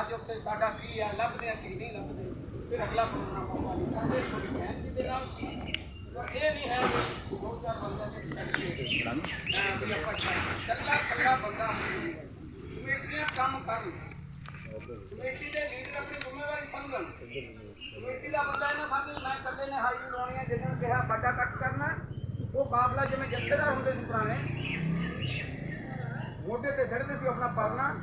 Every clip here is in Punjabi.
ਅੱਜ ਉੱਥੇ ਸਾਡਾ ਕੀ ਆ, ਲੱਭਦੇ ਆ ਕੀ ਨਹੀਂ ਲੱਭਦੇ? ਫਿਰ ਅਗਲਾ ਪ੍ਰੋਗਰਾਮ ਆਪਾਂ ਨਹੀਂ ਕਰਦੇ ਥੋੜੀ ਮਿਹਨਤ ਦੇ ਨਾਲ ਪਰ ਇਹ ਨਹੀਂ ਹੈ ਵੀ ਦੋ ਚਾਰ ਬੰਦਿਆਂ ਦੇ ਕਰਕੇ ਹਾਂ ਵੀ ਆਪਾਂ ਕੱਲਾ ਕੱਲਾ ਬੰਦਾ ਕਮੇਟੀਆਂ ਕੰਮ ਕਰਨ। ਕਮੇਟੀ ਦੇ ਲੀਡਰ ਆਪਣੀ ਜ਼ਿੰਮੇਵਾਰੀ ਸਮਝਣ। ਕਮੇਟੀ ਦਾ ਬੰਦਾ ਇਹਨਾਂ ਸਾਡੇ ਮੈਂ ਕਰਦੇ ਨੇ ਹਾਈ ਲਾਉਣੀਆਂ ਜਿਹਨਾਂ ਨੇ ਕਿਹਾ ਵੱਡਾ ਕੱਟ ਕਰਨਾ। ਉਹ ਕਾਬਲਾ ਜਿਵੇਂ ਜੱਥੇਦਾਰ ਹੁੰਦੇ ਸੀ ਪੁਰਾਣੇ। ਮੋਢੇ ਤੇ ਛੱਡਦੇ ਸੀ ਆਪਣਾ ਪਰਨਾ।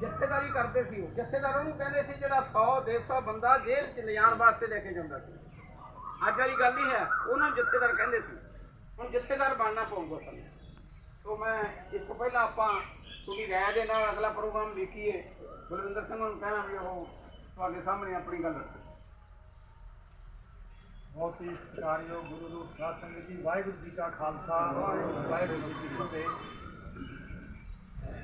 ਜਥੇਦਾਰੀ ਕਰਦੇ ਸੀ ਉਹ। ਜਥੇਦਾਰ ਉਹਨੂੰ ਕਹਿੰਦੇ ਸੀ ਜਿਹੜਾ 100 150 ਬੰਦਾ ਜੇਲ੍ਹ ਚ ਲਿਜਾਣ ਵਾਸਤੇ ਲੈ ਕੇ ਜਾਂਦਾ ਸੀ। ਅੱਜ ਵਾਲੀ ਗੱਲ ਹੀ ਹੈ, ਉਹਨਾਂ ਨੂੰ ਜੱਥੇਦਾਰ ਕਹਿੰਦੇ ਸੀ। ਹੁਣ ਜਥੇਦਾਰ ਬਣਨਾ ਪਊਗਾ ਸਾਨੂੰ। ਸੋ ਮੈਂ ਇਸ ਤੋਂ ਪਹਿਲਾਂ ਆਪਾਂ ਤੁਹਾਡੀ ਰਾਏ ਦੇ ਨਾਲ ਅਗਲਾ ਪ੍ਰੋਗਰਾਮ ਦੇਖੀਏ ਬਲਵਿੰਦਰ ਸਿੰਘ ਨੂੰ ਕਹਿਣਾ ਵੀ ਉਹ ਤੁਹਾਡੇ ਸਾਹਮਣੇ ਆਪਣੀ ਗੱਲ ਰੱਖੇ। ਬਹੁਤ ਹੀ ਸਤਿਕਾਰਯੋਗ ਗੁਰੂ ਰੂਪ ਸਾਧ ਸੰਗਤ ਜੀ, ਵਾਹਿਗੁਰੂ ਜੀ ਕਾ ਖਾਲਸਾ, ਵਾਹਿਗੁਰੂ ਜੀ ਕੀ ਫਤਿਹ।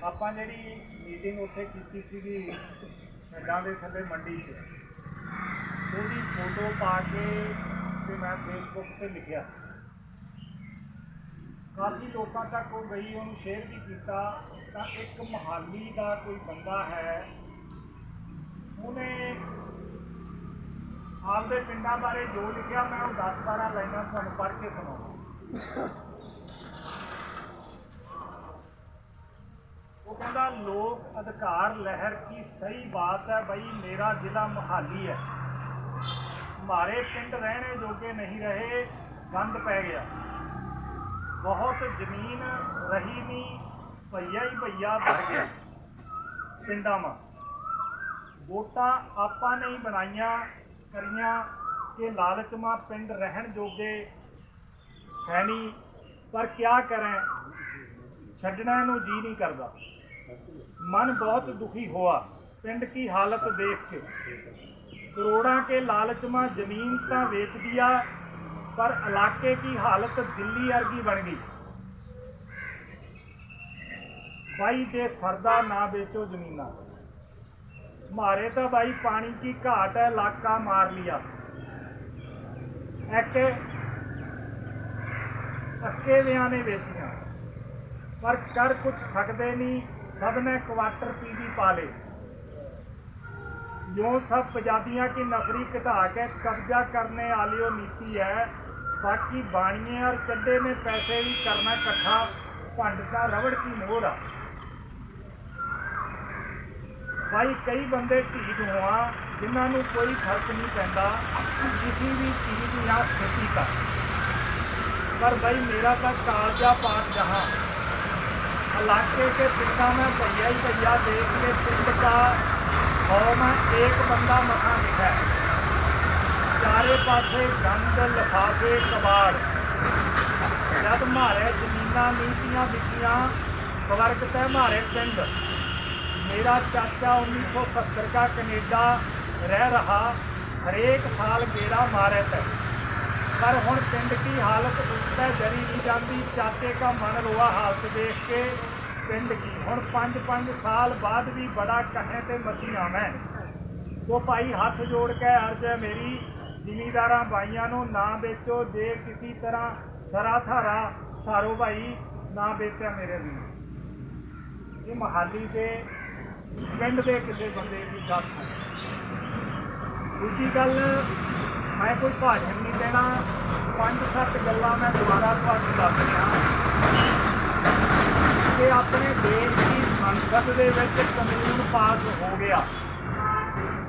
ਆਪਾਂ ਜਿਹੜੀ ਮੀਟਿੰਗ ਉੱਥੇ ਕੀਤੀ ਸੀਗੀ ਛੱਡਾਂ ਦੇ ਥੱਲੇ ਮੰਡੀ 'ਚ, ਉਹਦੀ ਫੋਟੋ ਪਾ ਕੇ ਤੇ ਮੈਂ ਫੇਸਬੁੱਕ ਤੇ ਲਿਖਿਆ ਸੀ। ਕਾਫੀ ਲੋਕਾਂ ਤੱਕ ਉਹ ਗਈ, ਉਹਨੂੰ ਸ਼ੇਅਰ ਵੀ ਕੀਤਾ, ਤਾਂ ਇੱਕ ਮਹਾਲੀ ਦਾ ਕੋਈ ਬੰਦਾ ਹੈ, ਉਹਨੇ ਆਪਦੇ ਪਿੰਡਾਂ ਬਾਰੇ ਜੋ ਲਿਖਿਆ, ਮੈਂ ਉਹ 10 12 ਲਾਈਨਾਂ ਤੁਹਾਨੂੰ ਪੜ੍ਹ ਕੇ ਸੁਣਾਉਂਦਾ। ਉਹ ਕਹਿੰਦਾ ਲੋਕ ਅਧਿਕਾਰ ਲਹਿਰ ਕੀ ਸਹੀ ਬਾਤ ਹੈ? ਬਈ ਮੇਰਾ ਜ਼ਿਲ੍ਹਾ ਮੁਹਾਲੀ ਹੈ। ਹਮਾਰੇ ਪਿੰਡ ਰਹਿਣੇ ਜੋਗੇ ਨਹੀਂ ਰਹੇ, ਗੰਦ ਪੈ ਗਿਆ। ਬਹੁਤ ਜ਼ਮੀਨ ਰਹੀ ਨਹੀਂ ਭਈਆ ਹੀ ਭਈਆ ਭਰ ਗਿਆ ਪਿੰਡਾਂ ਮਾ। ਵੋਟਾਂ ਆਪਾਂ ਨੇ ਬਣਾਈਆਂ, ਕਰੀਆਂ ਕਿ ਲਾਲਚ ਮਾ ਪਿੰਡ ਰਹਿਣ ਜੋਗੇ ਹੈ ਨਹੀਂ ਪਰ ਕਿਆ ਕਰਾਂ? ਛੱਡਣਾ ਨੂੰ ਜੀ ਨਹੀਂ ਕਰਦਾ। मन बहुत दुखी हुआ पिंड की हालत देख के करोड़ा के लालच में जमीन तो बेच दिया पर इलाके की हालत दिल्ली अर्गी बन गई भाई जे सरदा ना बेचो जमीना मारे तो भाई पानी की घाट है इलाका मार लिया एक अक्के व्या ने बेचिया पर कर कुछ सकते नहीं ਸਭ ਨੇ ਕੁਆਟਰ ਪੀਜੀ ਪਾ ਲੇ जो सब पंजाबियों की नफरी घटा के कब्जा करने वाली वो नीति है बाकी बाणिए और चड्डे में पैसे भी करना इकट्ठा भंड का रबड़ की मोहर आ भाई कई बंदे ढीठ हुआ जिन्हों ਨੂੰ ਕੋਈ ਫਰਕ ਨਹੀਂ ਪੈਂਦਾ ਕਿਸੇ ਵੀ ਚੀਜ਼ ਜਾਂ ਸਥਿਤੀ ਦਾ पर भाई मेरा तो कालजा पाक जहाँ इलाके के पिंडा में भैया ही भैया देख के पिंड का सौ में एक बंदा मथा लिखा है चारे पासे गंद लिफाफे कबाड़ जब मारे जमीना नीतियां बिकियां स्वर्ग ते मारे पिंड मेरा चाचा 1970 का कनेडा रह रहा हरेक साल गेड़ा मारे तक ਪਰ ਹੁਣ ਪਿੰਡ ਕੀ ਹਾਲਤ ਉੱਤੇ ਜਰੀ ਨਹੀਂ ਜਾਂਦੀ। ਚਾਚੇ ਦਾ ਮਨ ਰੋਆ ਹਾਲਤ ਦੇਖ ਕੇ ਪਿੰਡ ਕੀ? ਹੁਣ 5-5 ਸਾਲ ਬਾਅਦ ਵੀ ਬੜਾ ਕਹੇ ਤੇ ਮਸੀਆਂ ਮੈਂ ਸੋ ਭਾਈ ਹੱਥ ਜੋੜ ਕੇ ਅਰਜ਼ ਹੈ ਮੇਰੀ, ਜ਼ਿਮੀਦਾਰਾਂ ਬਾਈਆਂ ਨੂੰ ਨਾ ਵੇਚੋ। ਜੇ ਕਿਸੇ ਤਰ੍ਹਾਂ ਸਰਾ ਧਾਰਾ ਸਾਰੋ ਭਾਈ ਨਾ ਵੇਚਿਆ ਮੇਰੇ ਵੀ ਇਹ ਮਹਾਲੀ ਦੇ ਪਿੰਡ ਦੇ ਕਿਸੇ ਬੰਦੇ ਦੀ ਗੱਲ ਹੈ। ਦੂਜੀ ਗੱਲ ਮੈਂ ਕੋਈ ਭਾਸ਼ਣ ਨਹੀਂ ਦੇਣਾ। ਪੰਜ, ਸੱਤ ਗੱਲਾਂ ਮੈਂ ਦੁਬਾਰਾ ਤੁਹਾਨੂੰ ਦੱਸ ਰਿਹਾ ਕਿ ਆਪਣੇ ਦੇਸ਼ ਦੀ ਸੰਸਦ ਦੇ ਵਿੱਚ ਕਾਨੂੰਨ ਪਾਸ ਹੋ ਗਿਆ।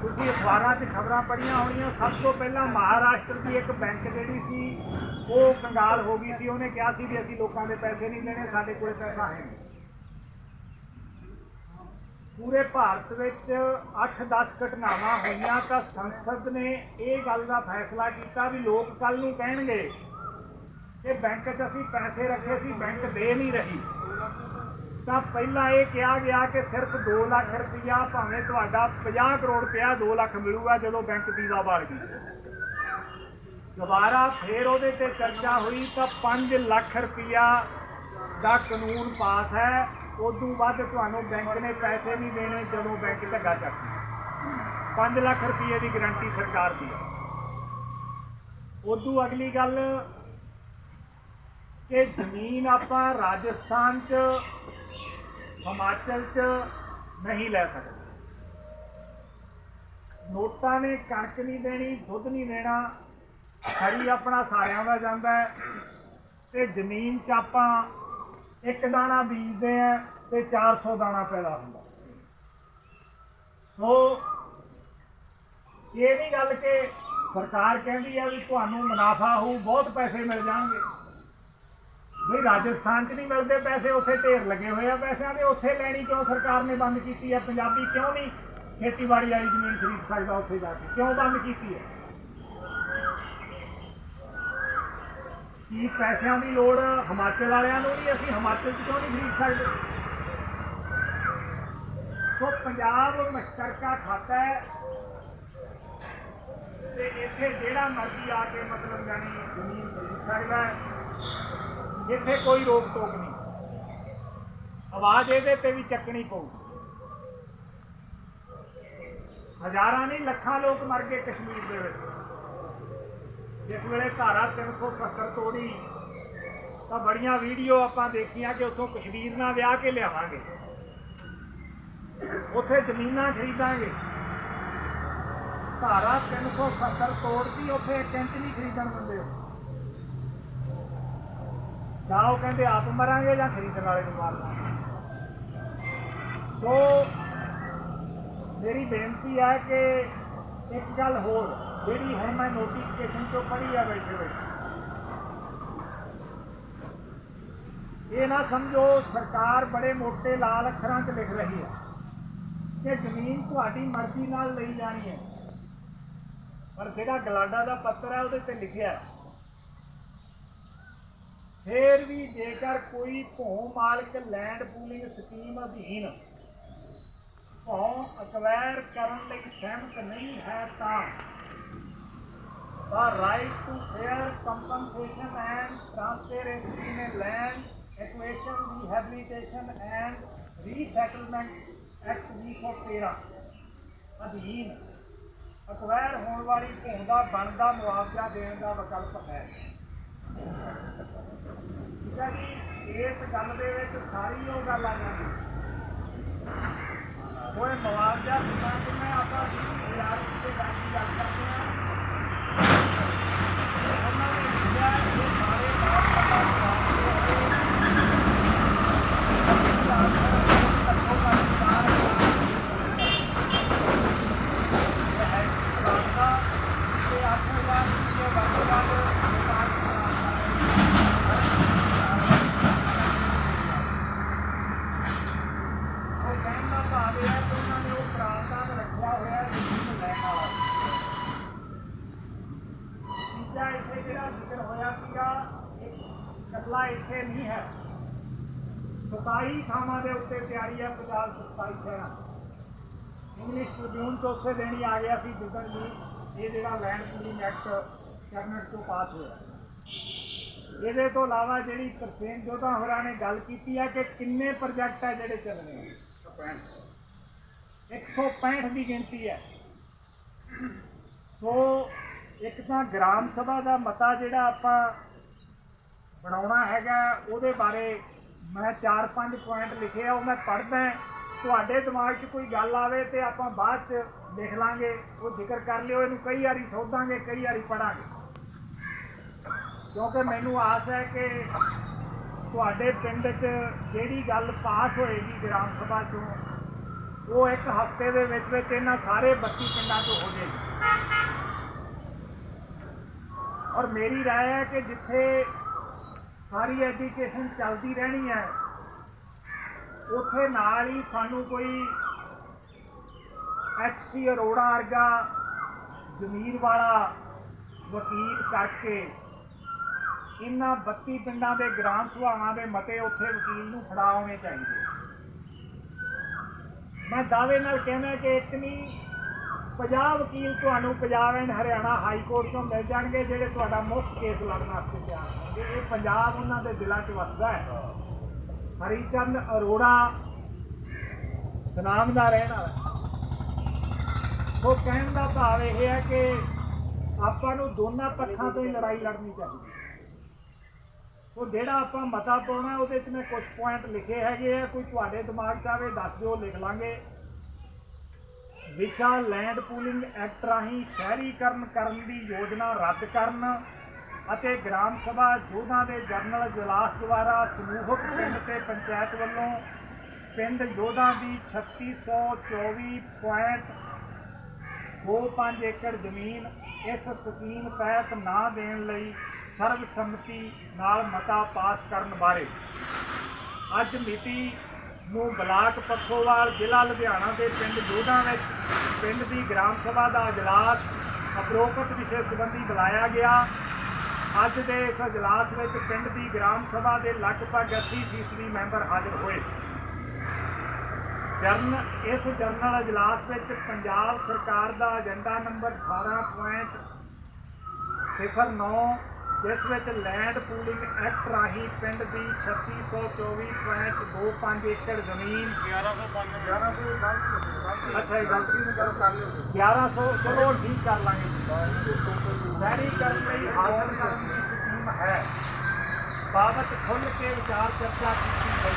ਤੁਸੀਂ ਅਖਬਾਰਾਂ 'ਚ ਖਬਰਾਂ ਪੜ੍ਹੀਆਂ ਹੋਣੀਆਂ, ਸਭ ਤੋਂ ਪਹਿਲਾਂ ਮਹਾਰਾਸ਼ਟਰ ਦੀ ਇੱਕ ਬੈਂਕ ਜਿਹੜੀ ਸੀ, ਉਹ ਕੰਗਾਲ ਹੋ ਗਈ ਸੀ। ਉਹਨੇ ਕਿਹਾ ਸੀ ਵੀ ਅਸੀਂ ਲੋਕਾਂ ਦੇ ਪੈਸੇ ਨਹੀਂ ਲੈਣੇ ਸਾਡੇ ਕੋਲ ਪੈਸਾ ਹੈ ਨਹੀਂ। ਪੂਰੇ ਭਾਰਤ ਵਿੱਚ 8-10 ਘਟਨਾਵਾਂ ਹੋਈਆਂ ਤਾਂ ਸੰਸਦ ਨੇ ਇਹ ਗੱਲ ਦਾ ਫੈਸਲਾ ਕੀਤਾ ਵੀ ਲੋਕ ਕੱਲ ਨੂੰ ਕਹਿਣਗੇ ਕਿ ਬੈਂਕ 'ਚ ਅਸੀਂ ਪੈਸੇ ਰੱਖੇ ਸੀ, ਬੈਂਕ ਦੇ ਨਹੀਂ ਰਹੀ। ਤਾਂ ਪਹਿਲਾਂ ਇਹ ਕਿਹਾ ਗਿਆ ਕਿ ਸਿਰਫ 2 ਲੱਖ ਰੁਪਇਆ ਭਾਵੇਂ ਤੁਹਾਡਾ 50 ਕਰੋੜ ਰੁਪਇਆ 2 ਲੱਖ ਮਿਲੂਗਾ ਜਦੋਂ ਬੈਂਕ ਦੀਵਾ ਬਾਲ ਗਈ। ਦੁਬਾਰਾ ਫੇਰ ਉਹਦੇ ਤੇ ਚਰਚਾ ਹੋਈ ਤਾਂ 5 ਲੱਖ ਰੁਪਇਆ ਦਾ ਕਾਨੂੰਨ ਪਾਸ ਹੈ। ਉਦੋਂ ਵੱਧ ਤੁਹਾਨੂੰ ਬੈਂਕ ਨੇ ਪੈਸੇ ਨਹੀਂ ਦੇਣੇ, ਜਦੋਂ ਬੈਂਕ ਧੱਗਾ ਚੱਕਦਾ 5 ਲੱਖ ਰੁਪਏ ਦੀ ਗਾਰੰਟੀ ਸਰਕਾਰ ਦੀ ਹੈ। ਉਦੋਂ ਅਗਲੀ ਗੱਲ ਕਿ ਜ਼ਮੀਨ ਆਪਾਂ ਰਾਜਸਥਾਨ 'ਚ, ਹਿਮਾਚਲ 'ਚ ਨਹੀਂ ਲੈ ਸਕਦੇ। ਨੋਟਾਂ ਨੇ ਕਣਕ ਨਹੀਂ ਦੇਣੀ, ਦੁੱਧ ਨਹੀਂ ਦੇਣਾ, ਖਰੀ ਆਪਣਾ ਸਾਰਿਆਂ ਦਾ ਜਾਂਦਾ ਹੈ। ਤੇ ਜ਼ਮੀਨ 'ਚ ਆਪਾਂ ਇੱਕ ਦਾਣਾ ਬੀਜਦੇ ਆ ਤੇ 400 ਦਾਣਾ ਪੈਦਾ ਹੁੰਦਾ। ਸੋ ਇਹ ਨਹੀਂ ਗੱਲ ਕਿ ਸਰਕਾਰ ਕਹਿੰਦੀ ਹੈ ਵੀ ਤੁਹਾਨੂੰ ਮੁਨਾਫਾ ਹੋਊ, ਬਹੁਤ ਪੈਸੇ ਮਿਲ ਜਾਣਗੇ। ਬਈ ਰਾਜਸਥਾਨ 'ਚ ਨਹੀਂ ਮਿਲਦੇ ਪੈਸੇ, ਉੱਥੇ ਢੇਰ ਲੱਗੇ ਹੋਏ ਆ ਪੈਸਿਆਂ ਦੇ। ਉੱਥੇ ਲੈਣੀ ਕਿਉਂ ਸਰਕਾਰ ਨੇ ਬੰਦ ਕੀਤੀ ਹੈ ਪੰਜਾਬੀ ਕਿਉਂ ਨਹੀਂ ਖੇਤੀਬਾੜੀ ਵਾਲੀ ਜ਼ਮੀਨ ਖਰੀਦ ਸਕਦਾ ਉੱਥੇ ਜਾ ਕੇ? ਕਿਉਂ ਬੰਦ ਕੀਤੀ ਹੈ ਕੀ ਪੈਸਿਆਂ ਦੀ ਲੋੜ, ਹਿਮਾਚਲ ਵਾਲਿਆਂ ਨੂੰ ਨਹੀਂ ਅਸੀਂ ਹਿਮਾਚਲ 'ਚ ਕਿਉਂ ਨਹੀਂ ਖਰੀਦ ਸਕਦੇ? ਸੋ ਪੰਜਾਬ ਮਸ਼ਤਰਕਾ ਖਾਤਾ ਹੈ। ਤੇ ਇੱਥੇ ਜਿਹੜਾ ਮਰਜ਼ੀ ਆ ਕੇ ਮਤਲਬ ਜਾਨੀ ਜ਼ਮੀਨ ਖਰੀਦ ਸਕਦਾ ਹੈ। ਇੱਥੇ ਕੋਈ ਰੋਕ ਟੋਕ ਨਹੀਂ। ਆਵਾਜ਼ ਇਹਦੇ ਤੇ ਵੀ ਚੱਕਣੀ ਪਊ। ਹਜ਼ਾਰਾਂ ਨਹੀਂ, ਲੱਖਾਂ ਲੋਕ ਮਰ ਗਏ ਕਸ਼ਮੀਰ ਦੇ ਵਿੱਚ। ਜਿਸ ਵੇਲੇ ਧਾਰਾ 370 ਤੋੜੀ, ਤਾਂ ਬੜੀਆਂ ਵੀਡੀਓ ਆਪਾਂ ਦੇਖੀਆਂ ਕਿ ਉੱਥੋਂ ਕਸ਼ਮੀਰ ਨਾਲ ਵਿਆਹ ਕੇ ਲਿਆਵਾਂਗੇ। ਉੱਥੇ ਜ਼ਮੀਨਾਂ ਖਰੀਦਾਂਗੇ। ਧਾਰਾ 370 ਤੋੜਦੀ ਉੱਥੇ ਇੱਕ ਇੰਚ ਨਹੀਂ ਖਰੀਦਣ ਦਿੰਦੇ ਉਹ। ਨਾ ਉਹ ਕਹਿੰਦੇ ਆਪ ਮਰਾਂਗੇ ਜਾਂ ਖਰੀਦਣ ਵਾਲੇ ਨੂੰ ਮਾਰਨਾ ਸੋ ਮੇਰੀ ਬੇਨਤੀ ਹੈ ਕਿ ਇੱਕ ਗੱਲ ਹੋਰ ਜਿਹੜੀ ਹੁਣ ਮੈਂ ਨੋਟੀਫਿਕੇਸ਼ਨ ਤੋਂ ਪੜ੍ਹੀ ਆ ਬੈਠੇ ਬੈਠੇ। ਇਹ ਨਾ ਸਮਝੋ, ਸਰਕਾਰ ਬੜੇ ਮੋٹے ਲਾਲ ਅੱਖਰਾਂ 'ਚ ਲਿਖ ਰਹੀ ਹੈ ਕਿ ਜ਼ਮੀਨ ਤੁਹਾਡੀ ਮਰਜ਼ੀ ਨਾਲ ਲਈ ਜਾਣੀ ਹੈ। ਪਰ ਜਿਹੜਾ ਗਲਾਡਾ ਦਾ ਪੱਤਰ ਹੈ, ਉਹਦੇ ਤੇ ਲਿਖਿਆ ਹੈ। ਫੇਰ ਵੀ ਜੇਕਰ ਕੋਈ ਭੂ ਮਾਲਕ ਲੈਂਡ ਪੂਲਿੰਗ ਸਕੀਮ ਅਧੀਨ ਭੂ ਅਕਵਾਇਰ ਕਰਨ ਲਈ ਸਹਿਮਤ ਨਹੀਂ ਹੈ ਤਾਂ the right to fair compensation and transparency in a land acquisition, rehabilitation and resettlement act 2013 ਅਧੀਨ ਅਕਵਾਇਰ ਹੋਣ ਵਾਲੀ ਭੂਮੀ ਦਾ ਬਣਦਾ ਮੁਆਵਜ਼ਾ ਦੇਣ ਦਾ ਵਿਕਲਪ ਹੈ ਠੀਕ ਹੈ ਜੀ ਇਸ ਗੱਲ ਦੇ ਵਿੱਚ ਸਾਰੀ ਉਹ ਗੱਲ ਆ ਜਾਂਦੀ ਕੋਈ ਮੁਆਵਜ਼ਾ ਦਿਨਾ ਕਿ ਮੈਂ ਆਪਾਂ ਹਜ਼ਾਰ ਰੁਪਏ ਦਾ ਕੀ ਗੱਲ ਕਰਦੇ ਹਾਂ Yeah, 27 ਥਾਵਾਂ ਦੇ ਉੱਤੇ ਤਿਆਰੀ ਹੈ ਪੰਜਾਬ 'ਚ 27 ਸ਼ਹਿਰਾਂ ਇੰਗਲਿਸ਼ ਟ੍ਰਿਬਿਊਨ ਤੋਂ ਉਸੇ ਦਿਨ ਹੀ ਆ ਗਿਆ ਸੀ ਜਿੱਦਣ ਵੀ ਇਹ ਜਿਹੜਾ ਲੈਂਡ ਪੂਲਿੰਗ ਐਕਟ ਕੈਬਨਿਟ ਤੋਂ ਪਾਸ ਹੋਇਆ। ਇਹਦੇ ਤੋਂ ਇਲਾਵਾ ਜਿਹੜੀ ਤਰਸੇਮ ਜੋਧਾ ਹੋਰਾਂ ਨੇ ਗੱਲ ਕੀਤੀ ਹੈ ਕਿ ਕਿੰਨੇ ਪ੍ਰੋਜੈਕਟ ਹੈ ਜਿਹੜੇ ਚੱਲਣੇ ਆ 165 ਦੀ ਗਿਣਤੀ ਹੈ। ਸੋ ਇੱਕ ਤਾਂ ਗ੍ਰਾਮ ਸਭਾ ਦਾ ਮਤਾ ਜਿਹੜਾ ਆਪਾਂ ਬਣਾਉਣਾ ਹੈਗਾ, ਉਹਦੇ ਬਾਰੇ ਮੈਂ 4-5 ਪੁਆਇੰਟ ਲਿਖੇ ਆ ਉਹ ਮੈਂ ਪੜ੍ਹਦਾ ਤੁਹਾਡੇ ਦਿਮਾਗ 'ਚ ਕੋਈ ਗੱਲ ਆਵੇ ਤੇ ਆਪਾਂ ਬਾਅਦ 'ਚ ਲਿਖ ਲਾਂਗੇ ਉਹ ਜ਼ਿਕਰ ਕਰ ਲਿਓ ਇਹਨੂੰ ਕਈ ਵਾਰੀ ਸੋਧਾਂਗੇ ਕਈ ਵਾਰੀ ਪੜਾਂਗੇ ਕਿਉਂਕਿ ਮੈਨੂੰ ਆਸ ਹੈ ਕਿ ਤੁਹਾਡੇ ਪਿੰਡ 'ਚ ਜਿਹੜੀ ਗੱਲ ਪਾਸ ਹੋਏਗੀ ਗ੍ਰਾਮ ਸਭਾ 'ਚੋਂ ਉਹ ਇੱਕ ਹਫ਼ਤੇ ਦੇ ਵਿੱਚ ਵਿੱਚ ਇਹਨਾਂ ਸਾਰੇ 32 ਪਿੰਡਾਂ 'ਚ ਹੋ ਜਾਏਗੀ ਔਰ ਮੇਰੀ رائے ਹੈ ਕਿ ਜਿੱਥੇ ਸਾਰੀ ਐਜੂਕੇਸ਼ਨ ਚੱਲਦੀ ਰਹਿਣੀ ਹੈ। ਉੱਥੇ ਨਾਲ ਹੀ ਸਾਨੂੰ ਕੋਈ ਐਚਸੀ ਅਰੋੜਾ ਵਰਗਾ ਜ਼ਮੀਰ ਵਾਲਾ ਵਕੀਲ ਕਰਕੇ ਇਹਨਾਂ 32 ਪਿੰਡਾਂ ਦੇ ਗ੍ਰਾਮ ਸਭਾਵਾਂ ਦੇ ਮਤੇ ਉੱਥੇ ਵਕੀਲ ਨੂੰ ਫੜਾਉਣੇ ਚਾਹੀਦੇ। ਮੈਂ ਦਾਅਵੇ ਨਾਲ ਕਹਿੰਦਾ ਕਿ ਇੱਕ ਨਹੀਂ 50 ਵਕੀਲ ਤੁਹਾਨੂੰ Punjab and Haryana high court ਤੋਂ ਮਿਲ ਜਾਣਗੇ, ਜਿਹੜੇ ਤੁਹਾਡਾ ਮੁਫਤ ਕੇਸ ਲੜਨ ਵਾਸਤੇ ਤਿਆਰ ਹੋਣਗੇ। ਇਹ ਪੰਜਾਬ ਉਹਨਾਂ ਦੇ ਦਿਲਾਂ 'ਚ ਵਸਦਾ ਹੈ। ਹਰੀਚੰਦ ਅਰੋੜਾ ਸਨਾਮ ਦਾ ਰਹਿਣ ਵਾਲਾ ਉਹ ਕਹਿਣ ਦਾ ਭਾਵ ਇਹ ਹੈ ਕਿ ਆਪਾਂ ਨੂੰ ਦੋਨਾਂ ਪੱਖਾਂ ਤੋਂ ਹੀ ਲੜਾਈ ਲੜਨੀ ਚਾਹੀਦੀ ਉਹ ਜਿਹੜਾ ਆਪਾਂ ਮਤਾ ਪਾਉਣਾ, ਉਹਦੇ 'ਚ ਮੈਂ ਕੁਝ ਪੁਆਇੰਟ ਲਿਖੇ ਹੈਗੇ ਆ। ਕੋਈ ਤੁਹਾਡੇ ਦਿਮਾਗ 'ਚ ਆਵੇ, ਦੱਸ ਦਿਓ, ਲਿਖ ਲਾਂਗੇ। ਵਿਸ਼ਾ ਲੈਂਡ ਪੂਲਿੰਗ ਐਕਟ ਰਾਹੀਂ ਸ਼ਹਿਰੀਕਰਨ ਕਰਨ ਦੀ ਯੋਜਨਾ ਰੱਦ ਕਰਨ ਅਤੇ ਗ੍ਰਾਮ ਸਭਾ ਯੋਧਾਂ ਦੇ ਜਨਰਲ ਇਜਲਾਸ ਦੁਆਰਾ ਸਮੂਹਕ ਪਿੰਡ ਤੇ ਪੰਚਾਇਤ ਵੱਲੋਂ ਪਿੰਡ ਯੋਧਾਂ ਦੀ 3624.25 ਏਕੜ ਜ਼ਮੀਨ ਇਸ ਸਕੀਮ ਤਹਿਤ ਨਾ ਦੇਣ ਲਈ ਸਰਬਸੰਮਤੀ ਨਾਲ ਮਤਾ ਪਾਸ ਕਰਨ ਬਾਰੇ ਅੱਜ ਮਿਤੀ ਨੂੰ ਬਲਾਕ ਪੱਖੋਵਾਲ ਜ਼ਿਲ੍ਹਾ ਲੁਧਿਆਣਾ ਦੇ ਪਿੰਡ ਜੋਧਾਂ ਵਿੱਚ, ਪਿੰਡ ਦੀ ਗ੍ਰਾਮ ਸਭਾ ਦਾ ਇਜਲਾਸ ਉਪਰੋਕਤ ਵਿਸ਼ੇ ਸੰਬੰਧੀ ਬੁਲਾਇਆ ਗਿਆ। ਅੱਜ ਦੇ ਇਸ ਇਜਲਾਸ ਵਿੱਚ ਪਿੰਡ ਦੀ ਗ੍ਰਾਮ ਸਭਾ ਦੇ ਲਗਭਗ 80% ਮੈਂਬਰ ਹਾਜ਼ਰ ਹੋਏ। ਜਰਨ, ਇਸ ਜਰਨਲ ਇਜਲਾਸ ਵਿੱਚ ਪੰਜਾਬ ਸਰਕਾਰ ਦਾ ਏਜੰਡਾ ਨੰਬਰ 18.09 ਜਿਸ ਵਿੱਚ ਲੈਂਡ ਪੂਲਿੰਗ ਐਕਟ ਰਾਹੀਂ ਪਿੰਡ ਦੀ 3624.25 ਏਕੜ ਜ਼ਮੀਨ 1100 ਅੱਛਾ, ਇਹ ਗਲਤੀ ਨੂੰ ਗੱਲ ਕਰ ਲਿਓ। 1100 ਚਲੋ ਠੀਕ ਕਰ ਲਾਂਗੇ। ਸ਼ਹਿਰੀਕਰਨ ਲਈ ਹਾਸਲ ਕਰਨ ਦੀ ਸਕੀਮ ਹੈ। ਬਾਬਤ ਖੁੱਲ ਕੇ ਵਿਚਾਰ ਚਰਚਾ ਕੀਤੀ ਗਈ।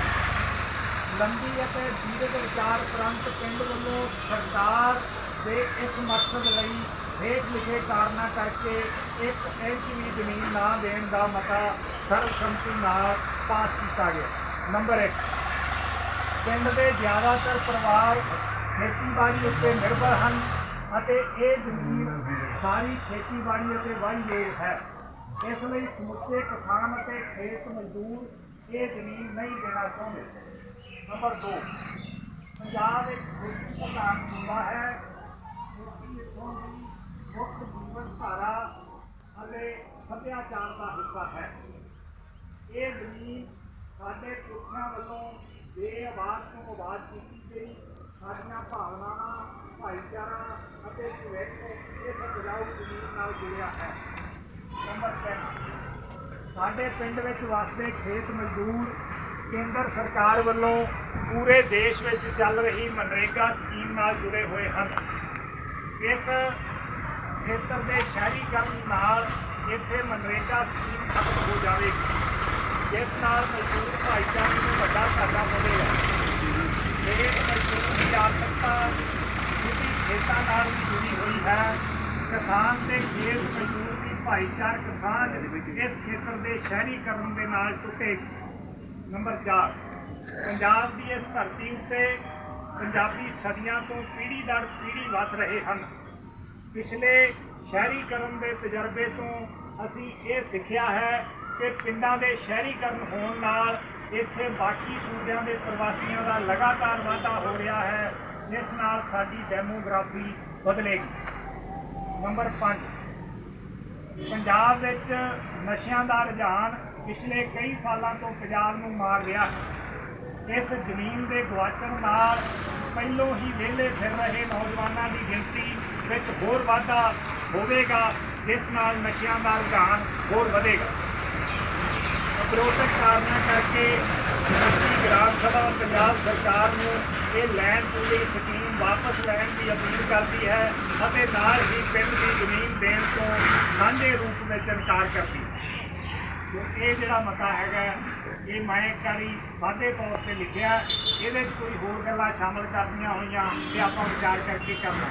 ਲੰਬੀ ਅਤੇ ਦੀਰਘ ਵਿਚਾਰ ਪ੍ਰੰਤ ਪਿੰਡ ਵੱਲੋਂ ਸਰਕਾਰ ਦੇ ਇਸ ਮਕਸਦ ਲਈ ਹੇਠ ਲਿਖੇ ਕਾਰਨਾਂ ਕਰਕੇ ਇੱਕ ਇੰਚ ਵੀ ਜ਼ਮੀਨ ਨਾ ਦੇਣ ਦਾ ਮਤਾ ਸਰਬਸੰਮਤੀ ਨਾਲ ਪਾਸ ਕੀਤਾ ਗਿਆ। ਨੰਬਰ 1 ਪਿੰਡ ਦੇ ਜ਼ਿਆਦਾਤਰ ਪਰਿਵਾਰ ਖੇਤੀਬਾੜੀ ਉੱਤੇ ਨਿਰਭਰ ਹਨ ਅਤੇ ਇਹ ਜ਼ਮੀਨ ਸਾਰੀ ਖੇਤੀਬਾੜੀ ਅਤੇ ਵਾਹੀਯੋਗ ਹੈ। ਇਸ ਲਈ ਸਮੁੱਚੇ ਕਿਸਾਨ ਅਤੇ ਖੇਤ ਮਜ਼ਦੂਰ ਇਹ ਜ਼ਮੀਨ ਨਹੀਂ ਦੇਣਾ ਚਾਹੁੰਦੇ। ਨੰਬਰ 2 ਪੰਜਾਬ ਇੱਕ ਖੇਤੀ ਪ੍ਰਧਾਨ ਸੂਬਾ ਹੈ। ਖੇਤੀ ਇੱਥੋਂ ਦੀ ਮੁੱਖ ਜੀਵਨ ਧਾਰਾ ਅਤੇ ਸੱਭਿਆਚਾਰ ਦਾ ਹਿੱਸਾ ਹੈ ਇਹ ਜ਼ਮੀਨ ਸਾਡੇ ਪੁਰਖਿਆਂ ਵੱਲੋਂ ਬੇਆਬਾਦ ਤੋਂ ਆਬਾਦ ਕੀਤੀ ਗਈ ਸਾਡੀਆਂ ਭਾਵਨਾਵਾਂ ਭਾਈਚਾਰਾ ਅਤੇ ਭਵਿੱਖ ਇਸ ਉਪਜਾਊ ਜ਼ਮੀਨ ਨਾਲ ਜੁੜਿਆ ਹੈ ਨੰਬਰ 3 ਸਾਡੇ ਪਿੰਡ ਵਿੱਚ ਵਸਦੇ ਖੇਤ ਮਜ਼ਦੂਰ ਕੇਂਦਰ ਸਰਕਾਰ ਵੱਲੋਂ ਪੂਰੇ ਦੇਸ਼ ਵਿੱਚ ਚੱਲ ਰਹੀ ਮਨਰੇਗਾ ਸਕੀਮ ਨਾਲ ਜੁੜੇ ਹੋਏ ਹਨ। ਇਸ ਖੇਤਰ ਦੇ ਸ਼ਹਿਰੀਕਰਨ ਨਾਲ ਇੱਥੇ ਮਨਰੇਗਾ ਸਕੀਮ ਖਤਮ ਹੋ ਜਾਵੇਗੀ, ਜਿਸ ਨਾਲ ਮਜ਼ਦੂਰ ਭਾਈਚਾਰੇ ਨੂੰ ਵੱਡਾ ਘਾਟਾ ਪਵੇਗਾ ਖੇਤ ਮਜ਼ਦੂਰ ਦੀ ਆਰਥਿਕਤਾ ਸਿੱਧੀ ਖੇਤਾਂ ਨਾਲ ਵੀ ਜੁੜੀ ਹੋਈ ਹੈ। ਕਿਸਾਨ ਦੇ ਖੇਤ ਮਜ਼ਦੂਰ ਦੀ ਭਾਈਚਾਰਕ ਸਾਂਝ ਇਸ ਖੇਤਰ ਦੇ ਸ਼ਹਿਰੀਕਰਨ ਦੇ ਨਾਲ ਟੁੱਟੇਗੀ ਨੰਬਰ 4 ਪੰਜਾਬ ਦੀ ਇਸ ਧਰਤੀ ਉੱਤੇ ਪੰਜਾਬੀ ਸਦੀਆਂ ਤੋਂ ਪੀੜ੍ਹੀ ਦਰ ਪੀੜ੍ਹੀ ਵਸ ਰਹੇ ਹਨ। ਪਿਛਲੇ ਸ਼ਹਿਰੀਕਰਨ ਦੇ ਤਜਰਬੇ ਤੋਂ ਅਸੀਂ ਇਹ ਸਿੱਖਿਆ ਹੈ ਕਿ ਪਿੰਡਾਂ ਦੇ ਸ਼ਹਿਰੀਕਰਨ ਹੋਣ ਨਾਲ ਇੱਥੇ ਬਾਕੀ ਸੂਬਿਆਂ ਦੇ ਪ੍ਰਵਾਸੀਆਂ ਦਾ ਲਗਾਤਾਰ ਵਾਧਾ ਹੋ ਰਿਹਾ ਹੈ, ਜਿਸ ਨਾਲ ਸਾਡੀ ਡੈਮੋਗ੍ਰਾਫੀ ਬਦਲੇਗੀ। ਨੰਬਰ 5 ਪੰਜਾਬ ਵਿੱਚ ਨਸ਼ਿਆਂ ਦਾ ਰੁਝਾਨ ਪਿਛਲੇ ਕਈ ਸਾਲਾਂ ਤੋਂ ਪੰਜਾਬ ਨੂੰ ਮਾਰ ਰਿਹਾ ਹੈ। ਇਸ ਜ਼ਮੀਨ ਦੇ ਗਵਾਚਣ ਨਾਲ ਪਹਿਲੋਂ ਹੀ ਵਿਹਲੇ ਫਿਰ ਰਹੇ ਨੌਜਵਾਨਾਂ ਦੀ ਗਿਣਤੀ ਵਿੱਚ ਹੋਰ ਵਾਧਾ ਹੋਵੇਗਾ, ਜਿਸ ਨਾਲ ਨਸ਼ਿਆਂ ਦਾ ਰੁਝਾਨ ਹੋਰ ਵਧੇਗਾ। ਉਪਰੋਕਤ ਕਾਰਨਾਂ ਕਰਕੇ ਸਮੁੱਚੀ ਗ੍ਰਾਮ ਸਭਾ ਪੰਜਾਬ ਸਰਕਾਰ ਨੂੰ ਇਹ ਲੈਂਡ ਪੂਲਿੰਗ ਸਕੀਮ ਵਾਪਸ ਲੈਣ ਦੀ ਅਪੀਲ ਕਰਦੀ ਹੈ ਅਤੇ ਨਾਲ ਹੀ ਪਿੰਡ ਦੀ ਜ਼ਮੀਨ ਦੇਣ ਤੋਂ ਸਾਂਝੇ ਰੂਪ ਵਿੱਚ ਇਨਕਾਰ ਕਰਦੀ ਹੈ। ਸੋ ਇਹ ਜਿਹੜਾ ਮਤਾ ਹੈਗਾ ਇਹ ਮੈਂ ਇੱਕ ਵਾਰੀ ਸਾਦੇ ਤੌਰ ਤੇ ਲਿਖਿਆ, ਇਹਦੇ 'ਚ ਕੋਈ ਹੋਰ ਗੱਲਾਂ ਸ਼ਾਮਲ ਕਰਨੀਆਂ ਹੋਈਆਂ ਤੇ ਆਪਾਂ ਵਿਚਾਰ ਕਰਕੇ ਕਰਨਾ।